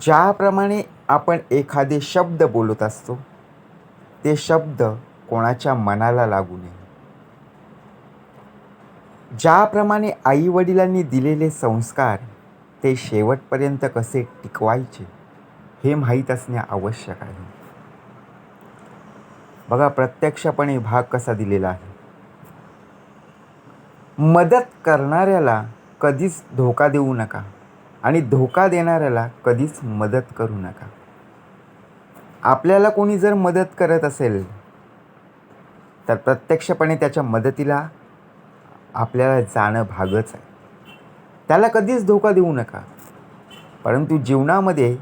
ज्याप्रमाणे आपण एखादे शब्द बोलत असतो ते शब्द कोणाच्या मनाला लागू नये. ज्याप्रमाणे आईवडिलांनी दिलेले संस्कार ते शेवटपर्यंत कसे टिकवायचे हे माहीत असणे आवश्यक आहे. बघा प्रत्यक्षपणे भाग कसा दिलेला आहे. मदत करणाऱ्याला कधीच धोका देऊ नका. आणि धोका देणाऱ्याला कधीच मदत करू नका. आपल्याला कोणी जर मदत करत असेल तर प्रत्यक्षपणे त्याच्या मदतीला आपल्याला जाणं भागच आहे. त्याला कधीच धोका देऊ नका. परंतु जीवनामध्ये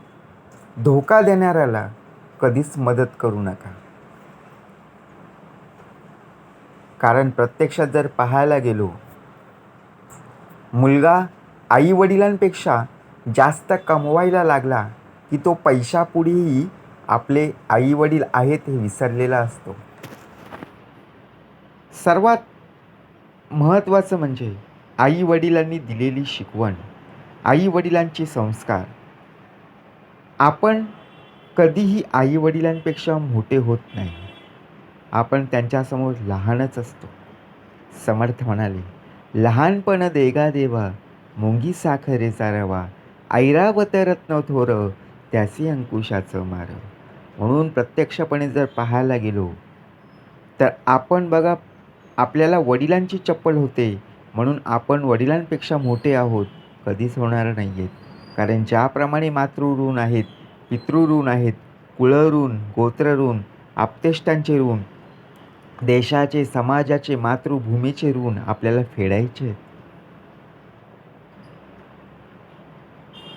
धोका देणाऱ्याला कधीच मदत करू नका. कारण प्रत्यक्षात जर पाहायला गेलो मुलगा आईवडिलांपेक्षा जास्त कमवायला लागला की तो पैशापुढेही आपले आईवडील आहेत हे विसरलेला असतो. सर्वात महत्त्वाचं म्हणजे आईवडिलांनी दिलेली शिकवण आईवडिलांचे संस्कार. आपण कधीही आईवडिलांपेक्षा मोठे होत नाही. आपण त्यांच्यासमोर लहानच असतो. समर्थ म्हणाले लहानपण देगा देवा मुंगी साखरेचा रवा ऐरावत रत्न थोर त्यासी अंकुशाचं मार. म्हणून प्रत्यक्षपणे जर पाहायला गेलो तर आपण बघा आपल्याला वडिलांची चप्पल होते म्हणून आपण वडिलांपेक्षा मोठे आहोत. कधीच होणार नाही आहेत कारण ज्याप्रमाणे मातृऋण आहेत पितृऋण आहेत कुळऋण गोत्रऋण आपतेष्टांचे ऋण देशाचे समाजाचे मातृभूमीचे ऋण आपल्याला फेडायचे आहेत.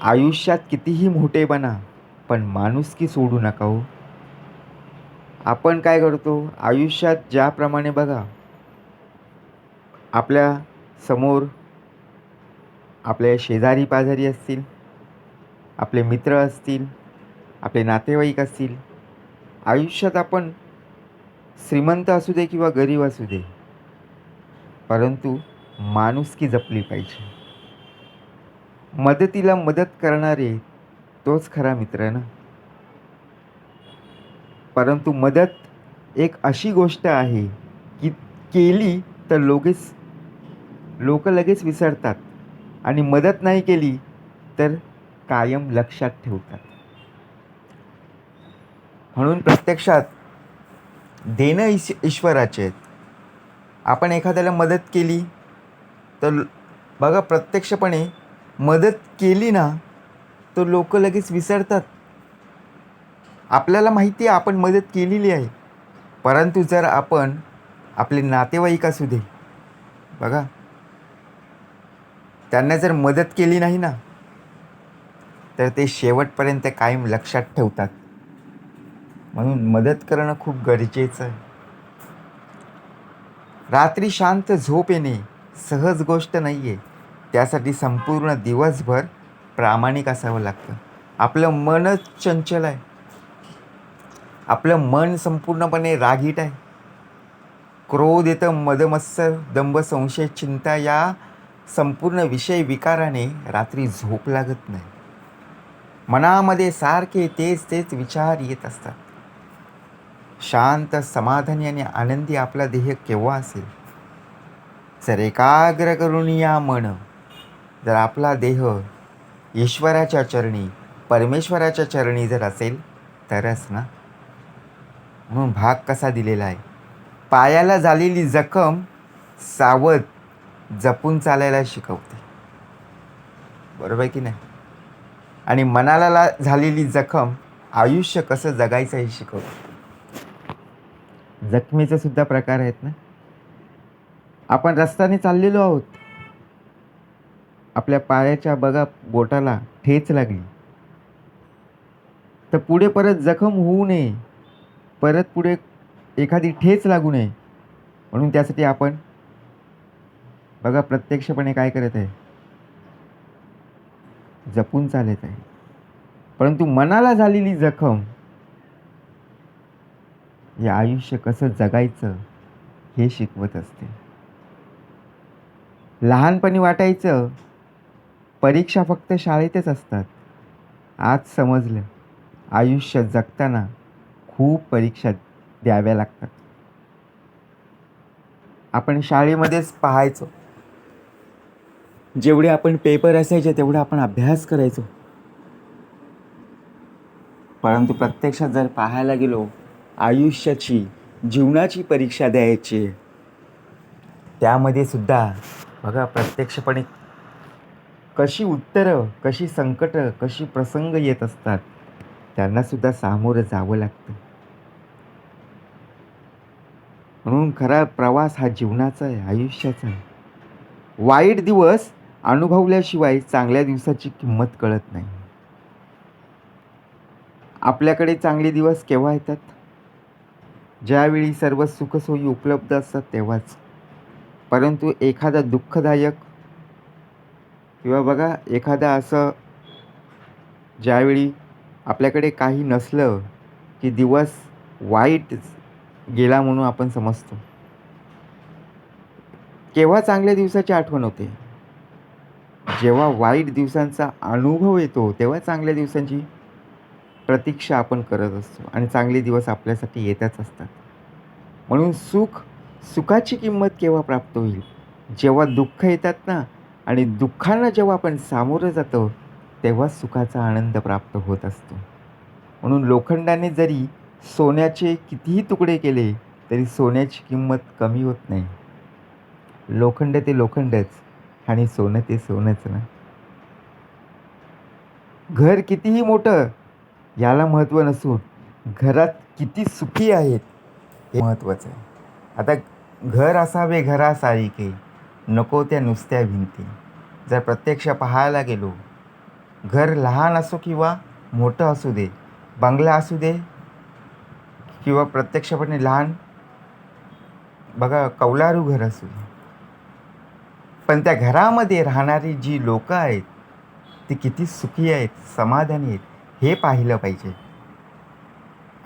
आयुष्यात कितीही मोठे बना पण माणुसकी सोडू नका हो. आपण काय करतो? आयुष्यात ज्याप्रमाणे बघा. आपल्यासमोर आपले शेजारी पाजारी असतील आपले मित्र असतील आपले नातेवाईक असतील. आयुष्यात आपण श्रीमंत असू दे किंवा गरीब असू दे परंतु माणुसकी जपली पाहिजे. मदतीला मदत करणारे तोच खरा मित्र ना? परंतु मदत एक अशी गोष्ट आहे की केली तर लोकेच लोक लगेच विसरतात. आणि मदत नाही केली तर कायम लक्षात ठेवतात. म्हणून प्रत्यक्षात देणं ईश ईश्वराचे आहेत. आपण एखाद्याला मदत केली तर बघा प्रत्यक्षपणे मदत केली ना तर लोक लगेच विसरतात. आपल्याला माहिती आहे आपण मदत केलेली आहे. परंतु जर आपण आपले नातेवाईक असू दे बघा. त्यांना जर मदत केली नाही ना तर ते शेवटपर्यंत कायम लक्षात ठेवतात. म्हणून मदत करणं खूप गरजेचं आहे. रात्री शांत झोप येणे सहज गोष्ट नाही आहे त्यासाठी संपूर्ण दिवसभर प्रामाणिक असावं लागतं. आपलं मनच चंचल आहे. आपलं मन संपूर्णपणे रागीट आहे. क्रोध येतं मदमत्सर दंभ संशय चिंता या संपूर्ण विषय विकाराने रात्री झोप लागत नाही. मनामध्ये सारखे तेच तेच विचार येत असतात. शांत समाधानी आणि आनंदी आपला देह केव्हा असेल? जर एकाग्र करून या मन. जर आपला देह ईश्वराच्या चरणी परमेश्वराच्या चरणी जर असेल तरच ना? म्हणून भाग कसा दिलेला आहे? पायाला झालेली जखम सावध जपून चालायला शिकवते. बरोबर आहे की नाही? आणि मनाला ला झालेली जखम आयुष्य कसं जगायचं हे शिकवते. जखमेचे सुद्धा प्रकार आहेत ना? आपण रस्त्याने चाललेलो आहोत. आपल्या पायाच्या बघा बोटाला ठेच लागली. तर पुढे परत जखम होऊ नये. परत पुढे एखादी ठेच लागू नये. म्हणून त्यासाठी आपण बघा प्रत्यक्षपणे काय करत आहे. जपून चालत आहे. परंतु मनाला झालेली जखम हे आयुष्य कसं जगायचं हे शिकवत असते. लहानपणी वाटायचं परीक्षा फक्त शाळेतच असतात. आज समजलं. आयुष्य जगताना खूप परीक्षा द्याव्या लागतात. आपण शाळेमध्येच पाहायचो. जेवढे आपण पेपर असायचे तेवढा आपण अभ्यास करायचो. परंतु प्रत्यक्षात जर पाहायला गेलो आयुष्याची जीवनाची परीक्षा द्यायची त्यामध्ये सुद्धा बघा प्रत्यक्षपणे कशी उत्तरं कशी संकटं कशी प्रसंग येत असतात त्यांनासुद्धा सामोरं जावं लागतं. म्हणून खरा प्रवास हा जीवनाचा आहे आयुष्याचा आहे. वाईट दिवस अनुभवल्याशिवाय चांगल्या दिवसाची किंमत कळत नाही. आपल्याकडे चांगले दिवस केव्हा येतात? ज्यावेळी सर्व सुखसोयी उपलब्ध असतात तेव्हाच. परंतु एखादा दुःखदायक किंवा बघा एखादा असं ज्यावेळी आपल्याकडे काही नसलं की दिवस वाईट गेला म्हणून आपण समजतो. केव्हा चांगल्या दिवसाची आठवण होते? जेव्हा वाईट दिवसांचा अनुभव येतो तेव्हा चांगल्या दिवसांची प्रतीक्षा आपण करत असतो आणि चांगले दिवस आपल्यासाठी येतच असतात. म्हणून सुख सुखाची किंमत केव्हा प्राप्त होईल? जेव्हा दुःख येतात ना आणि दुःखांना जेव्हा आपण सामोरं जातो तेव्हा सुखाचा आनंद प्राप्त होत असतो. म्हणून लोखंडाने जरी सोन्याचे कितीही तुकडे केले तरी सोन्याची किंमत कमी होत नाही. लोखंड ते लोखंडच आणि सोनं ते सोनंच ना. घर कितीही मोठं याला महत्त्व नसून घरात किती सुखी आहेत हे महत्त्वाचं आहे. आता घर असावे घरासारिखे. नको त्या नुसत्या भिंती. जर प्रत्यक्ष पाहायला गेलो घर लहान असो किंवा मोठं असू दे बंगला असू दे किंवा प्रत्यक्षपणे लहान बघा कौलारू घर असू दे. पण त्या घरामध्ये राहणारी जी लोकं आहेत ती किती सुखी आहेत समाधानी आहेत हे पाहिलं पाहिजे.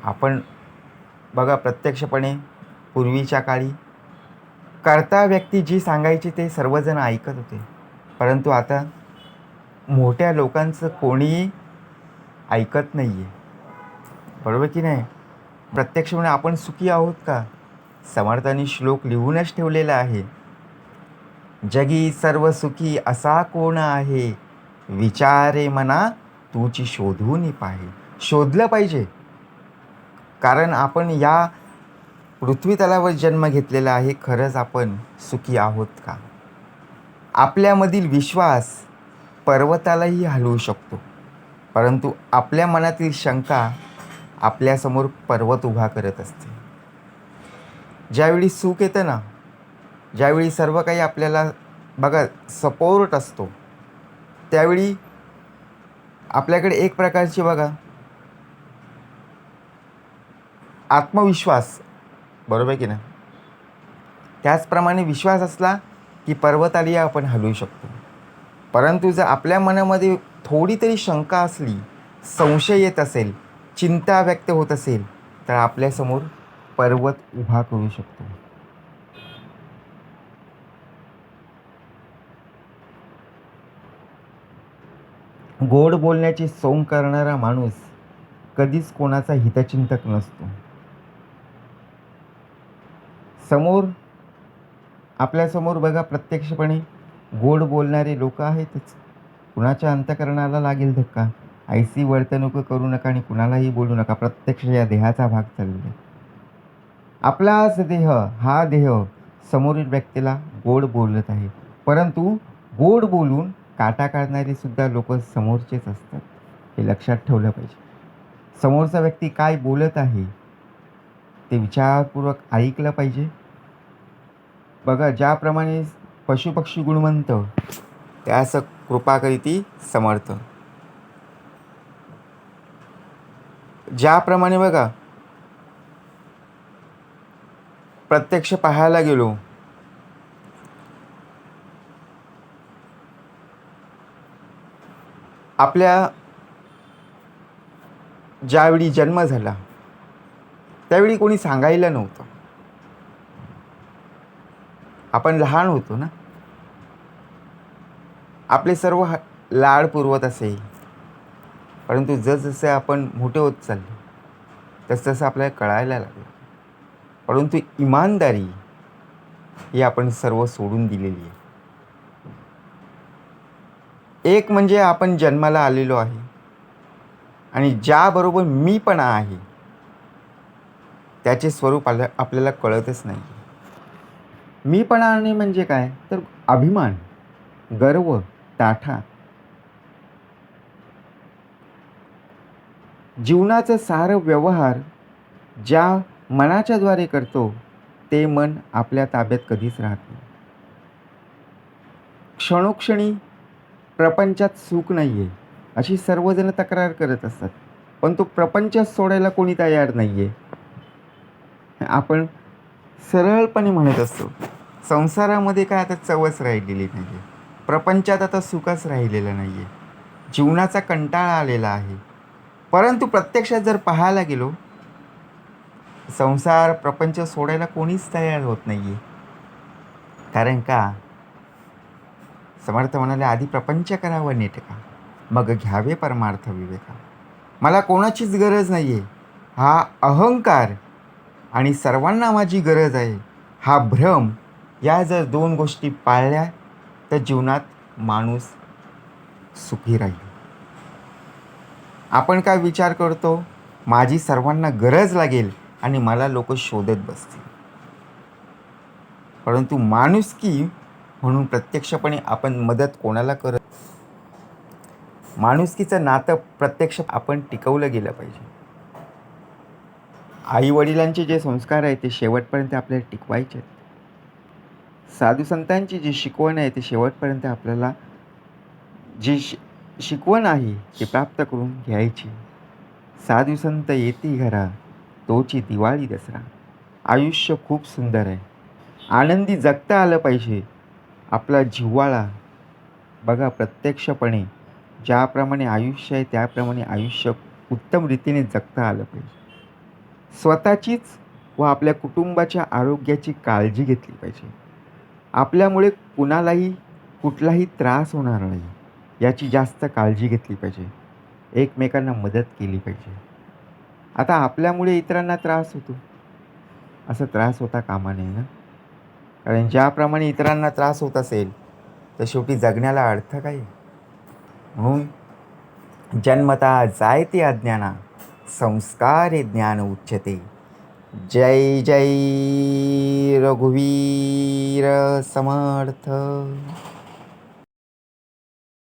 आपण बघा प्रत्यक्षपणे पूर्वीच्या काळी करता व्यक्ती जी सांगायची ते सर्वजण ऐकत होते. परंतु आता मोठ्या लोकांचं कोणीही ऐकत नाही आहे बरोबर की नाही? प्रत्यक्षपणे आपण सुखी आहोत का? समर्थांनी श्लोक लिहूनच ठेवलेला आहे. जगी सर्व सुखी असा कोण आहे? विचारे मना तुची शोधून पाहे. शोधलं पाहिजे. कारण आपण या पृथ्वीतलावर जन्म घेतलेला आहे खरंच आपण सुखी आहोत का? आपल्यामधील विश्वास पर्वतालाही हलवू शकतो. परंतु आपल्या मनातील शंका आपल्यासमोर पर्वत उभा करत असते. ज्यावेळी सुख येतं ना ज्यावेळी सर्व काही आपल्याला बघा सपोर्ट असतो त्यावेळी आपल्याकडे एक प्रकारची बघा आत्मविश्वास बरोबर आहे की नाही? त्याचप्रमाणे विश्वास असला की पर्वतालिया आपण हलवू शकतो. परंतु जर आपल्या मनामध्ये थोडी तरी शंका असली संशय येत असेल चिंता व्यक्त होत असेल तर आपल्यासमोर पर्वत उभा करू शकतो. गोड बोलण्याची सोंग करणारा माणूस कधीच कोणाचा हितचिंतक नसतो. समोर आपल्यासमोर बघा प्रत्यक्षपणे गोड बोलणारे लोक आहेतच. कुणाच्या अंतकरणाला लागेल धक्का? ऐसी वर्तणूक करू नका आणि कुणालाही बोलू नका. प्रत्यक्ष या देहाचा भाग चाललेला आहे आपलाच देह हा देह समोरील व्यक्तीला गोड बोलत आहे. परंतु गोड बोलून काटा काढणारे सुद्धा लोक समोरचेच असतात. हे लक्षात ठेवलं पाहिजे. समोरचा व्यक्ती काय बोलत आहे? ते विचारपूर्वक ऐकलं पाहिजे. बघा ज्याप्रमाणे पशुपक्षी गुणवंत त्यास कृपा करीती समर्थ. ज्याप्रमाणे बघा प्रत्यक्ष पाहायला गेलो आपल्या ज्यावेळी जन्म झाला त्यावेळी कोणी सांगायला नव्हतं. आपण लहान होतो ना. आपले सर्व लाड पुरवत असे. परंतु जसजसे आपण मोठे होत चाललो तसतसं आपल्याला कळायला लागलं. परंतु इमानदारी ही आपण सर्व सोडून दिलेली आहे. एक म्हणजे आपण जन्माला आलेलो आहे. आणि ज्याबरोबर मी पण आहे त्याचे स्वरूप आल्या आपल्याला कळतच नाही. मीपणाने म्हणजे काय? तर अभिमान गर्व ताठा. जीवनाचं सारं व्यवहार ज्या मनाच्याद्वारे करतो ते मन आपल्या ताब्यात कधीच राहत नाही. क्षणोक्षणी प्रपंचात सुख नाही आहे अशी सर्वजण तक्रार करत असतात. पण तो प्रपंच सोडायला कोणी तयार नाही आहे आपण सरळपणे म्हणत असतो संसारामध्ये काय आता चवच राहिलेली नाही आहे प्रपंचात आता सुखच राहिलेलं नाही आहे जीवनाचा कंटाळा आलेला आहे. परंतु प्रत्यक्षात जर पाहायला गेलो संसार प्रपंच सोडायला कोणीच तयार होत नाही आहे कारण का? समर्थ म्हणाले आधी प्रपंच करावं नेटका मग घ्यावे परमार्थ विवेका. मला कोणाचीच गरज नाही आहे हा अहंकार आणि सर्वांना माझी गरज आहे. हा भ्रम या जर दोन गोष्टी पाळल्या तर जीवनात माणूस सुखी राहील. आपण काय विचार करतो? माझी सर्वांना गरज लागेल आणि मला लोक शोधत बसतील. परंतु माणुसकी म्हणून प्रत्यक्षपणे आपण मदत कोणाला करत? माणुसकीचं नातं प्रत्यक्ष आपण टिकवलं गेलं पाहिजे. आईवडिलांचे जे संस्कार आहे ते शेवटपर्यंत आपल्याला टिकवायचे आहेत. साधू संतांची जी शिकवण आहे ते शेवटपर्यंत आपल्याला जी शि शिकवण आहे ती प्राप्त करून घ्यायची. साधू संत येती घरा तोची दिवाळी दसरा. आयुष्य खूप सुंदर आहे. आनंदी जगता आलं पाहिजे. आपला जिव्हाळा बघा प्रत्यक्षपणे ज्याप्रमाणे आयुष्य आहे त्याप्रमाणे आयुष्य उत्तम रीतीने जगता आलं पाहिजे. स्वतःचीच व आपल्या कुटुंबाच्या आरोग्याची काळजी घेतली पाहिजे. आपल्यामुळे कुणालाही कुठलाही त्रास होणार नाही याची जास्त काळजी घेतली पाहिजे. एकमेकांना मदत केली पाहिजे. आता आपल्यामुळे इतरांना त्रास होतो. असा त्रास होता कामा नये ना? कारण ज्याप्रमाणे इतरांना त्रास होत असेल तर शेवटी जगण्याला अर्थ काय? म्हणून जन्मता जायते अज्ञाना संस्कारे ज्ञान उच्यते. जय जय रघुवीर समर्थ.